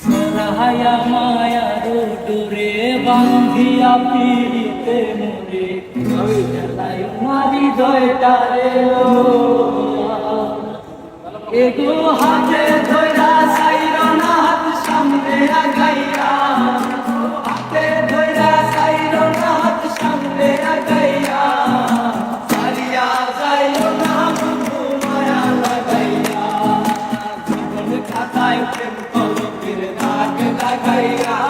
সাহায়া মায়া ডোরে বান্ধিয়া পিতে মোরে মারি দয়টারে এগো হাতে ধরে i'm Bye, bye, bye.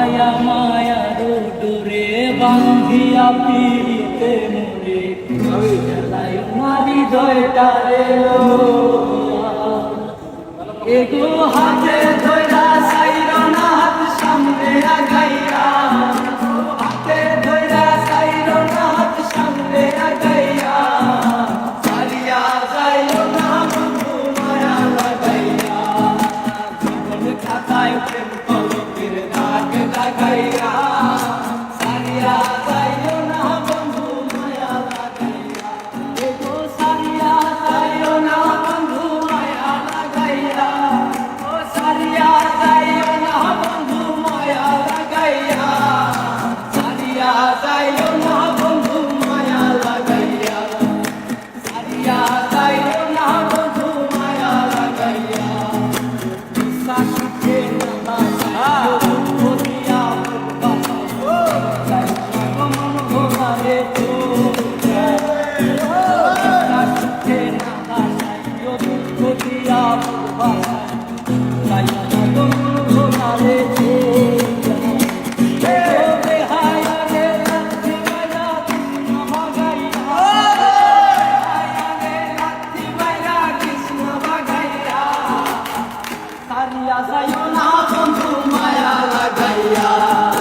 মায়া মায়া দূরে বান্ধিয়া পিতে মরে। খেলাই মারি দয়টারে এগো হাতে ধরা সাইরনা হাত সামনে আগা যায় লাগাইয়া যাইও না বন্ধু মায়া লাগাইয়া।